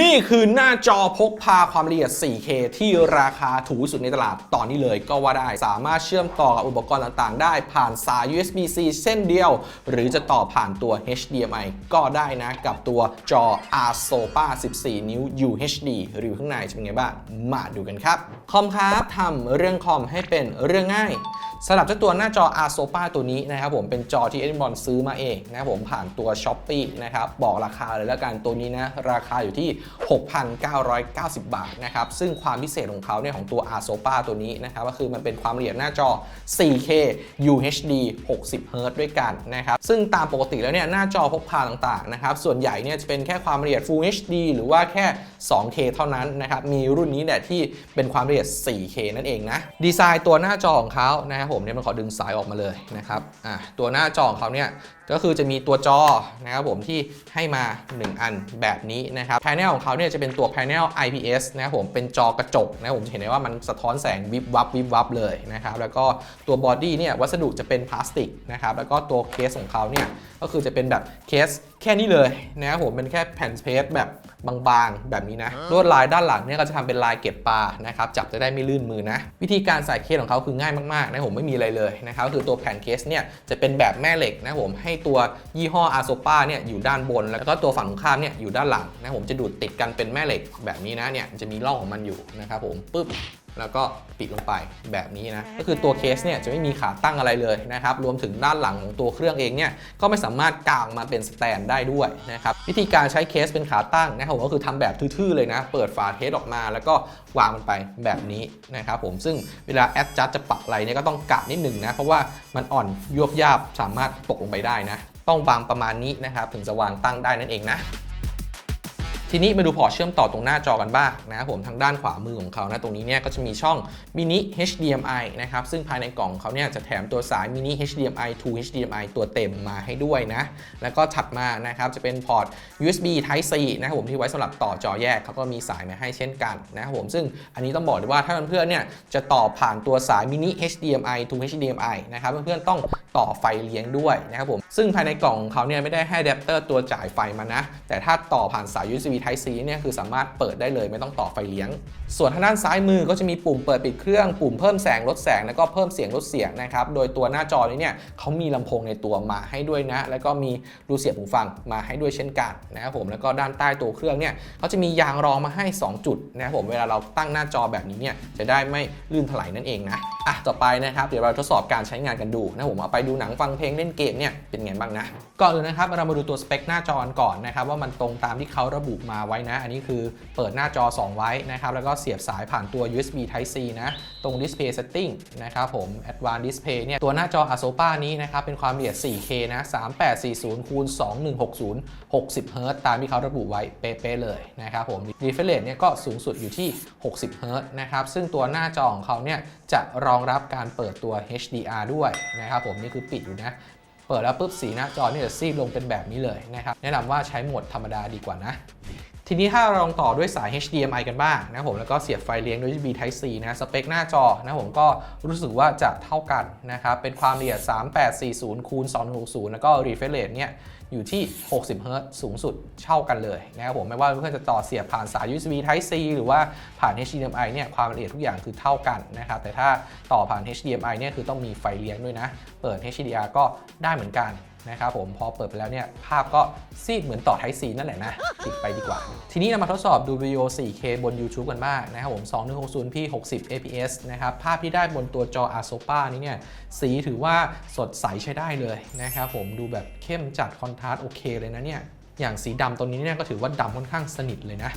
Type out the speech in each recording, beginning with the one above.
นี่คือหน้าจอพกพาความละเอียด 4K ที่ราคาถูกสุดในตลาดตอนนี้เลยก็ว่าได้ สามารถเชื่อมต่อกับอุปกรณ์ต่างๆ ได้ผ่านสาย USB-C เส้นเดียว หรือจะต่อผ่านตัว HDMI ก็ได้นะกับตัวจอ ASOPA 14 นิ้ว UHD รีวิวข้างในจะเป็นไงบ้าง มาดูกันครับ คอมครับทำเรื่องคอมให้เป็นเรื่องง่าย สำหรับเจ้าตัวหน้าจอ ASOPA ตัวนี้นะครับผมเป็นจอที่เอ็นบอลซื้อมาเองนะครับผมผ่านตัว s h อ p e e นะครับบอกราคาเลยแล้วกันตัวนี้นะราคาอยู่ที่ 6,990 บาทนะครับซึ่งความพิเศษของเขาเนี่ยของตัว ASOPA ตัวนี้นะครับก็คือมันเป็นความละเอียดหน้าจอ 4K UHD 60 Hz ด้วยกันนะครับซึ่งตามปกติแล้วเนี่ยหน้าจอพกพาต่างๆนะครับส่วนใหญ่เนี่ยจะเป็นแค่ความละเอียด Full HD หรือว่าแค่ 2K เท่านั้นนะครับมีรุ่นนี้แหละที่เป็นความละเอียด 4K นั่นเองนะดีไซน์ตัวหน้าจอของเขานะครับผมเนี่ยมันขอดึงสายออกมาเลยนะครับอะตัวหน้าจอของเขาเนี่ย ก็คือจะมีตัวจอนะครับผมที่ให้มา 1 อันแบบนี้นะครับแผงของเขาเนี่ยจะเป็นตัวแผง IPS นะครับผมเป็นจอกระจกนะครับผมจะเห็นได้ว่ามันสะท้อนแสงวิบวับวิบวับเลยนะครับแล้วก็ตัวบอดี้เนี่ยวัสดุจะเป็นพลาสติกนะครับแล้วก็ตัวเคสของเขาเนี่ยก็คือจะเป็นแบบเคสแค่นี้เลยนะครับผมเป็นแค่แผ่นเพสแบบบางๆ แบบนี้นะลวดลายด้านหลังเนี่ยก็จะทำเป็นลายเก็บปลานะครับจับจะได้ไม่ลื่นมือนะ วิธีการใส่เคสของเขาคือง่ายมากๆนะผมไม่มีอะไรเลยนะครับคือตัวแผ่นเคสเนี่ยจะเป็นแบบแม่เหล็กนะผมให้ตัวยี่ห้ออาโซปาเนี่ยอยู่ด้านบน แล้วก็ตัวฝั่งตรงข้ามเนี่ยอยู่ด้านหลังนะผมจะดูดติดกันเป็นแม่เหล็กแบบนี้นะเนี่ยจะมีร่องของมันอยู่นะครับผมปึ๊บ แล้วก็ปิดลงไปแบบนี้นะ ก็คือตัวเคสเนี่ยจะไม่มีขาตั้งอะไรเลยนะครับ รวมถึงด้านหลังของตัวเครื่องเองเนี่ยก็ไม่สามารถกางมาเป็นสแตนได้ด้วยนะครับ วิธีการใช้เคสเป็นขาตั้งนะครับผมก็คือทำแบบทื่อๆเลยนะ เปิดฝาเคสออกมา แล้วก็วางมันไปแบบนี้นะครับผมซึ่งเวลาแอดจัดจะปรับอะไรเนี่ยก็ต้องกะนิดหนึ่งนะเพราะว่ามันอ่อนยวบยาบสามารถตกลงไปได้นะ ต้องวางประมาณนี้นะครับถึงจะวางตั้งได้นั่นเองนะ ทีนี้มาดูพอร์ตเชื่อมต่อตรงหน้าจอกันบ้างนะครับผมทางด้านขวามือของเขานะตรงนี้เนี่ยก็จะมีช่อง mini HDMI นะครับซึ่งภายในกล่องเขาเนี่ยจะแถมตัวสาย mini HDMI to HDMI ตัวเต็มมาให้ด้วยนะ แล้วก็ถัดมานะครับจะเป็นพอร์ต USB Type C นะครับผมที่ไว้สำหรับต่อจอแยกเขาก็มีสายมาให้เช่นกันนะครับผมซึ่งอันนี้ต้องบอกเลยว่าถ้าเพื่อนๆเนี่ยจะต่อผ่านตัวสาย mini HDMI to HDMI นะครับเพื่อนๆต้อง ต่อไฟเลี้ยงด้วยนะครับผมซึ่งภายในกล่องของเขาเนี่ยไม่ได้ให้อะแดปเตอร์ตัวจ่ายไฟมานะ แต่ถ้าต่อผ่านสาย USB Type C เนี่ยคือสามารถเปิดได้เลยไม่ต้องต่อไฟเลี้ยง ส่วนทางด้านซ้ายมือก็จะมีปุ่มเปิดปิดเครื่องปุ่มเพิ่มแสงลดแสงแล้วก็เพิ่มเสียงลดเสียงนะครับโดยตัวหน้าจอนี้เนี่ยเขามีลำโพงในตัวมาให้ด้วยนะ แล้วก็มีรูเสียบหูฟังมาให้ด้วยเช่นกันนะครับผมแล้วก็ด้านใต้ตัวเครื่องเนี่ยเขาจะมียางรองมาให้ 2 จุดนะครับผมเวลาเราตั้งหน้าจอแบบนี้เนี่ยจะได้ไม่ลื่นถลายนั่นเองนะ อะต่อไปนะครับเดี๋ยวเราทดสอบการใช้งานกันดูนะผมเอาไปดูหนังฟังเพลงเล่นเกมเนี่ยเป็นไงบ้างนะก่อนอื่นนะครับเรามาดูตัวสเปคหน้าจอก่อนนะครับว่ามันตรงตามที่เขาระบุมาไว้นะ อันนี้คือเปิดหน้าจอ 2 ไว้นะครับแล้วก็เสียบสายผ่านตัว USB Type C นะตรง Display Setting นะครับผม Advanced Display เนี่ยตัวหน้าจอ ASOPA นี้นะครับเป็นความละเอียด 4K นะ3840คูณ2160 60 Hz ตามที่เขาระบุไว้เป๊ะๆเลยนะครับผม Refresh Rate เนี่ยก็สูงสุดอยู่ที่ 60 Hz นะครับซึ่งตัวหน้าจอของเขาเนี่ย จะรองรับการเปิดตัว HDR ด้วยนะครับผมนี่คือปิดอยู่นะเปิดแล้วปุ๊บสีหน้าจอเนี่ยจะซีดลงเป็นแบบนี้เลยนะครับแนะนำว่าใช้โหมดธรรมดาดีกว่านะ ทีนี้ถ้าเราลองต่อด้วยสาย HDMI กันบ้างนะครับผมแล้วก็เสียบไฟเลี้ยงด้วย USB Type C นะสเปคหน้าจอนะผมก็รู้สึกว่าจะเท่ากันนะครับเป็นความละเอียด 3840 คูณ 260 แล้วก็ refresh rate เนี่ย อยู่ที่ 60 Hz สูงสุดเท่ากันเลยนะครับผมไม่ว่าเพื่อนจะต่อเสียบผ่านสาย USB Type C หรือว่าผ่าน HDMI เนี่ยความละเอียดทุกอย่างคือเท่ากันนะครับแต่ถ้าต่อผ่าน HDMI เนี่ยคือต้องมีไฟเลี้ยงด้วยนะ เปิด HDR ก็ได้เหมือนกัน นะครับผมพอเปิดไปแล้วเนี่ยภาพก็ซีดเหมือนต่อไทซีนั่นแหละนะติดไปดีกว่า ทีนี้เรามาทดสอบดูวิดีโอ 4K บน YouTube กันบ้างนะครับผม 2160p 60 fps นะครับภาพที่ได้บนตัวจอ ASOPA นี้เนี่ยสีถือว่าสดใสใช้ได้เลยนะครับผมดูแบบเข้มจัดคอนทราสต์โอเคเลยนะเนี่ยอย่างสีดำตัวนี้เนี่ยก็ถือว่าดำค่อนข้างสนิทเลยนะ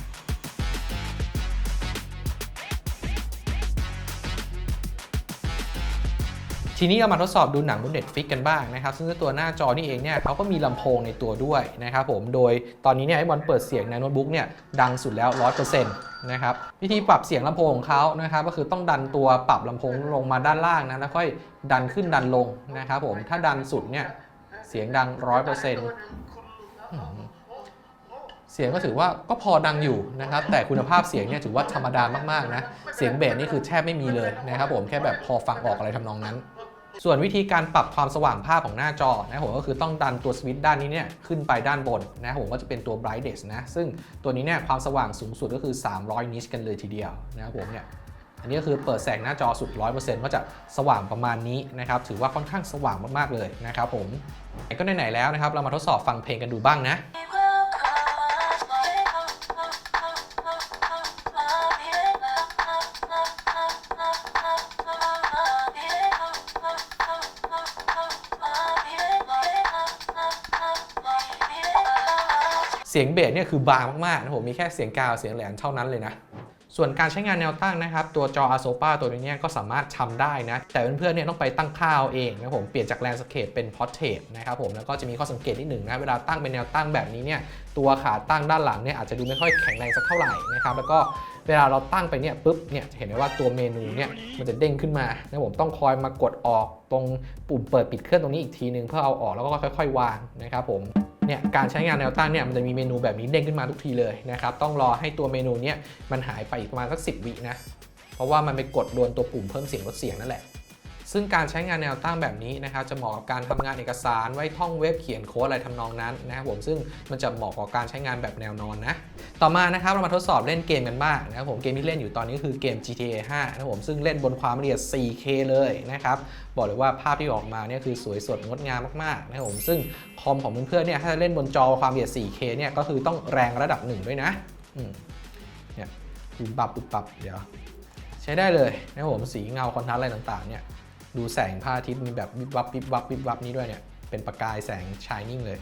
ทีนี้เรามาทดสอบดูหนังบน Netflix กันบ้างนะครับซึ่งตัวหน้าจอนี่เองเนี่ยเขาก็มีลำโพงในตัวด้วยนะครับผมโดยตอนนี้เนี่ยไอ้บอลเปิดเสียงในโน้ตบุ๊กเนี่ยดังสุดแล้ว 100%นะครับวิธีปรับเสียงลำโพงของเขานะครับก็คือต้องดันตัวปรับลำโพงลงมาด้านล่างนะแล้วค่อยดันขึ้นดันลงนะครับผมถ้าดันสุดเนี่ยเสียงดัง 100%อืมเสียงก็ถือว่าก็พอดังอยู่นะครับ แต่คุณภาพเสียงเนี่ยถือว่าธรรมดามากๆนะ เสียงเบสนี่คือแทบไม่มีเลยนะครับผมแค่แบบพอฟังออกอะไรทำนองนั้น ส่วนวิธีการปรับความสว่างภาพของหน้าจอนะผมก็คือต้องดันตัวสวิตช์ด้านนี้เนี่ยขึ้นไปด้านบนนะผมก็จะเป็นตัว brightness นะซึ่งตัวนี้เนี่ยความสว่างสูงสุดก็คือ 300 นิตกันเลยทีเดียวนะครับผมเนี่ยอันนี้ก็คือเปิดแสงหน้าจอสุด 100%ก็จะสว่างประมาณนี้นะครับถือว่าค่อนข้างสว่างมากๆเลยนะครับผมก็ไหนๆแล้วนะครับเรามาทดสอบฟังเพลงกันดูบ้างนะ เสียงเบสเนี่ยคือบางมากๆนะผมมีแค่เสียงกาวเสียงแหลมเท่านั้นเลยนะ ส่วนการใช้งานแนวตั้งนะครับ ตัวจอ ASOPA ตัวนี้เนี่ยก็สามารถทำได้นะ แต่เพื่อนๆเนี่ยต้องไปตั้งค่าเอาเองนะผมเปลี่ยนจาก Landscape เป็น Portrait นะครับผมแล้วก็จะมีข้อสังเกตนิดหนึ่งนะเวลาตั้งเป็นแนวตั้งแบบนี้เนี่ยตัวขาตั้งด้านหลังเนี่ยอาจจะดูไม่ค่อยแข็งแรงสักเท่าไหร่นะครับแล้วก็เวลาเราตั้งไปเนี่ยปุ๊บเนี่ยจะเห็นได้ว่าตัวเมนูเนี่ยมันจะเด้งขึ้นมานะผมต้องคอยมากดออกตรงปุ่มเปิดปิดเครื่องตรงนี้อีกทีนึงเพื่อเอาออกแล้วก็ค่อย ๆ วางนะครับผม เนี่ยการใช้งานแนวตั้งเนี่ยมันจะมีเมนูแบบนี้เด้งขึ้นมาทุกทีเลยนะครับต้องรอให้ตัวเมนูเนี่ยมันหายไปอีกประมาณสักสิวินะเพราะว่ามันไปกดโดนตัวปุ่มเพิ่มเสียงลดเสียงนั่นแหละ ซึ่งการใช้งานแนวตั้งแบบนี้นะครับจะเหมาะกับการทำงานเอกสารไว้ท่องเว็บเขียนโค้ดอะไรทำนองนั้นนะครับผมซึ่งมันจะเหมาะกับการใช้งานแบบแนวนอนนะต่อมานะครับเรามาทดสอบเล่นเกมกันบ้างนะครับผมเกมที่เล่นอยู่ตอนนี้คือเกม GTA 5นะครับผมซึ่งเล่นบนความละเอียด 4K เลยนะครับบอกเลยว่าภาพที่ออกมาเนี่ยคือสวยสดงดงามมากๆนะครับผมซึ่งคอมของเพื่อนๆเนี่ยถ้าจะเล่นบนจอความละเอียด 4K เนี่ยก็คือต้องแรงระดับหนึ่งด้วยนะอืมเนี่ยปุบปับปุบปับเดี๋ยวใช้ได้เลยนะครับผมสีเงาคอนทราสต์อะไรต่างๆเนี่ย ดูแสงพระอาทิตย์มีแบบวิบวับวิบวับวิบวับนี้ด้วยเนี่ย เป็นประกายแสงชายนิ่งเลย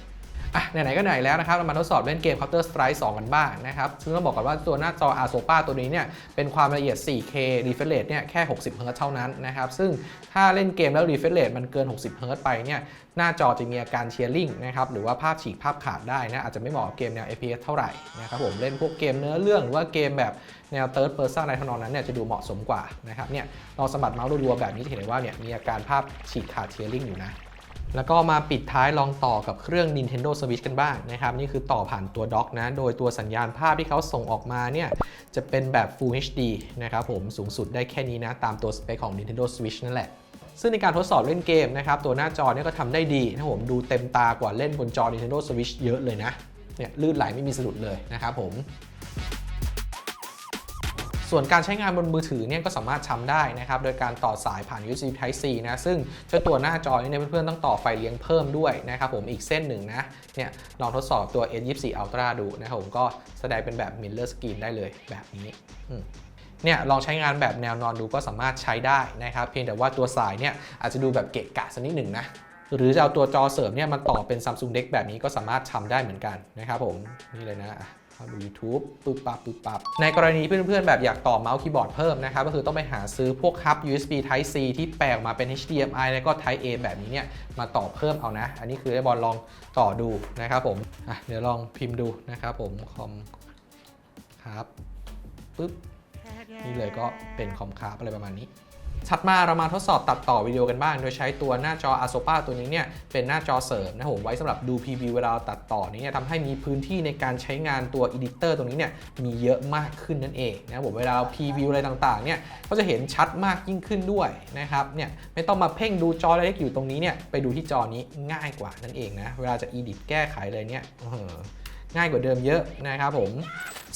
อะไหนๆก็ไหนแล้วนะครับเรามาทดสอบเล่นเกม Counter Strike 2 กันบ้างนะครับซึ่งต้องบอกก่อนว่าตัวหน้าจอ ASOPA ตัวนี้เนี่ยเป็นความละเอียด 4K refresh rate เนี่ยแค่ 60 Hz เท่านั้นนะครับซึ่งถ้าเล่นเกมแล้ว refresh rate มันเกิน 60 Hz ไปเนี่ยหน้าจอจะมีอาการเชียร์ลิงนะครับหรือว่าภาพฉีกภาพขาดได้นะอาจจะไม่เหมาะกับเกมแนว FPS เท่าไหร่นะครับผมเล่นพวกเกมเนื้อเรื่องหรือว่าเกมแบบแนว third person อะไรทำนองนั้นเนี่ยจะดูเหมาะสมกว่านะครับเนี่ยลองสะบัดเมาส์รัวๆแบบนี้เห็นได้ว่าเนี่ยมีอาการภาพฉีกขาดเชียร์ลิงอยู่นะ แล้วก็มาปิดท้ายลองต่อกับเครื่อง Nintendo Switch กันบ้างนะครับ นี่คือต่อผ่านตัวด็อกนะ โดยตัวสัญญาณภาพที่เขาส่งออกมาเนี่ย จะเป็นแบบ Full HD นะครับผมสูงสุดได้แค่นี้นะ ตามตัวสเปคของ Nintendo Switch นั่นแหละ ซึ่งในการทดสอบเล่นเกมนะครับ ตัวหน้าจอเนี่ยก็ทำได้ดีนะผมดูเต็มตากว่าเล่นบนจอ Nintendo Switch เยอะเลยนะเนี่ยลื่นไหลไม่มีสะดุดเลยนะครับผม ส่วนการใช้งานบนมือถือเนี่ยก็สามารถทำได้นะครับ โดยการต่อสายผ่าน USB Type C นะ ซึ่งเจ้าตัวหน้าจอนี้เนี่ยเพื่อนๆต้องต่อไฟเลี้ยงเพิ่มด้วยนะครับผมอีกเส้นหนึ่งนะ เนี่ยลองทดสอบตัว S24 Ultra ดูนะครับผมก็แสดงเป็นแบบ Mirror Screen ได้เลยแบบนี้เนี่ยลองใช้งานแบบแนวนอนดูก็สามารถใช้ได้นะครับ เพียงแต่ว่าตัวสายเนี่ยอาจจะดูแบบเกะกะสักนิดหนึ่งนะหรือจะเอาตัวจอเสริมเนี่ยมันต่อเป็น Samsung Deck แบบนี้ก็สามารถทำได้เหมือนกันนะครับผมนี่เลยนะ เข้าดู YouTube ปึ๊บปับปึ๊บปับในกรณีเพื่อนๆ แบบอยากต่อเมาส์คีย์บอร์ดเพิ่มนะครับ ก็คือต้องไปหาซื้อพวกฮับ USB Type C ที่แปลงออกมาเป็น HDMI แล้วก็ Type A แบบนี้เนี่ย มาต่อเพิ่มเอานะ อันนี้คือได้บอลลองต่อดูนะครับผมอะเดี๋ยวลองพิมพ์ดูนะครับผมคอมครับปึ๊บนี่เลยก็เป็นคอมคาร์บอะไรประมาณนี้ ถัดมาเรามาทดสอบตัดต่อวิดีโอกันบ้าง โดยใช้ตัวหน้าจอ ASOPA ตัวนี้เนี่ยเป็นหน้าจอเสริมนะครับผมไว้สำหรับดู preview เวลาตัดต่อนี้เนี่ยทำให้มีพื้นที่ในการใช้งานตัว editor ตรงนี้เนี่ยมีเยอะมากขึ้นนั่นเองนะครับผมเวลาเรา preview อะไรต่างๆเนี่ยก็จะเห็นชัดมากยิ่งขึ้นด้วยนะครับเนี่ยไม่ต้องมาเพ่งดูจอเล็กอยู่ตรงนี้เนี่ยไปดูที่จอนี้ง่ายกว่านั่นเองนะเวลาจะ edit แก้ไขเลยเนี่ย ง่ายกว่าเดิมเยอะนะครับผม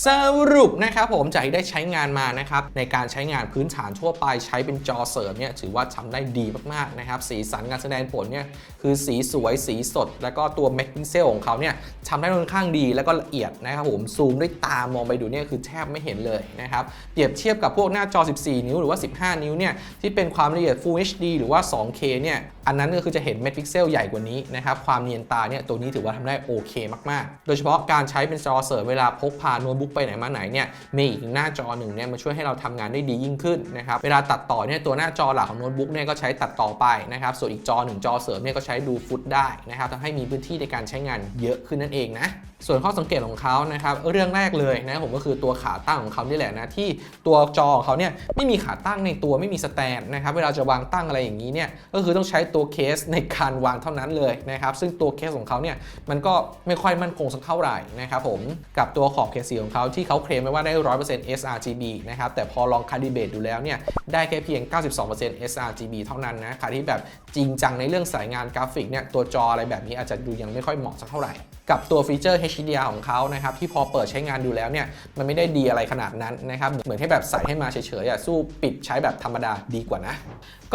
สรุปนะครับผมจากที่ได้ใช้งานมานะครับในการใช้งานพื้นฐานทั่วไปใช้เป็นจอเสริมเนี่ยถือว่าทำได้ดีมากๆนะครับสีสันการแสดงผลเนี่ยคือสีสวยสีสด แล้วก็ตัวแม็กพิกเซลของเขาเนี่ยทำได้ค่อนข้างดีแล้วก็ละเอียดนะครับผมซูมด้วยตามองไปดูเนี่ยคือแทบไม่เห็นเลยนะครับเปรียบเทียบกับพวกหน้าจอ 14 นิ้วหรือว่า 15 นิ้วเนี่ยที่เป็นความละเอียด Full HD หรือว่า 2K เนี่ยอันนั้นก็คือจะเห็นเม็ดพิกเซลใหญ่กว่านี้นะครับความเนียนตาเนี่ยตัวนี้ถือว่าทำได้โอเคมากๆ โดยเฉพาะการใช้เป็นจอเสริมเวลาพกพาโน้ตบุ๊กไปไหนมาไหนเนี่ยมีอีกหน้าจอหนึ่งเนี่ยมาช่วยให้เราทำงานได้ดียิ่งขึ้นนะครับเวลาตัดต่อเนี่ยตัวหน้าจอหลักของโน้ตบุ๊กเนี่ยก็ใช้ตัดต่อไปนะครับส่วนอีกจอหนึ่งจอเสริมเนี่ยก็ใช้ดูฟุตได้นะครับทำให้มีพื้นที่ในการใช้งานเยอะขึ้นนั่นเองนะส่วนข้อสังเกตของเขานะครับเรื่องแรกเลยนะผมก็คือตัวขาตั้งของเขานี่แหละนะที่ตัวจอของเขาเนี่ยไม่มีขาตั้งในตัวไม่มีสแตนนะครับเวลาจะวางตั้งอะไรอย่างนี้เนี่ยก็คือต้องใช้ตัวเคสในการวางเท่านั้นเลยนะครับซึ่งตัวเคสของเขาเนี่ยมันก็ไม่ค่อยมั่นคงสักเท่าไหร่นะครับผมกับตัวขอบเคสสีของเขาที่เขาเคลมไว้ว่าได้ 100% sRGB นะครับแต่พอลองคาลิเบตดูแล้วเนี่ยได้แค่เพียง 92% sRGB เท่านั้นนะใครที่แบบจริงจังในเรื่องสายงานกราฟิกเนี่ยตัวจออะไรแบบนี้อาจจะดูยังไม่ค่อยเหมาะสักเท่าไหร่กับตัวฟีเจอร์ HDR ของเขานะครับที่พอเปิดใช้งานดูแล้วเนี่ยมันไม่ได้ดีอะไรขนาดนั้นนะครับเหมือนให้แบบใส่ให้มาเฉยๆอะสู้ปิดใช้แบบธรรมดาดีกว่านะ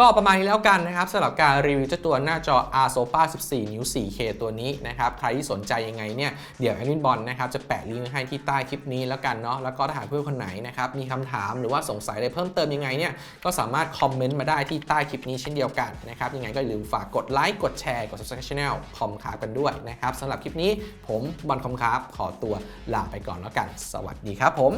ก็ประมาณนี้แล้วกันนะครับสำหรับการรีวิวเจ้าตัวหน้าจอ ASOPA 14 นิ้ว 4K ตัวนี้นะครับใครที่สนใจยังไงเนี่ยเดี๋ยวแอดมินบอลนะครับจะแปะลิงก์ให้ที่ใต้คลิปนี้แล้วกันเนาะแล้วก็ถ้าหากเพื่อนคนไหนนะครับมีคำถามหรือว่าสงสัยอะไรเพิ่มเติมยังไงเนี่ยก็สามารถคอมเมนต์มาได้ที่ใต้คลิปนี้เช่นเดียวกันนะครับยังไงก็อย่าลืมฝากกดไลค์กดแชร์กด subscribe channel คอมคากันด้วยนะครับสำหรับคลิปนี้ผมบอลคอมครับขอตัวลาไปก่อนแล้วกัน สวัสดีครับผม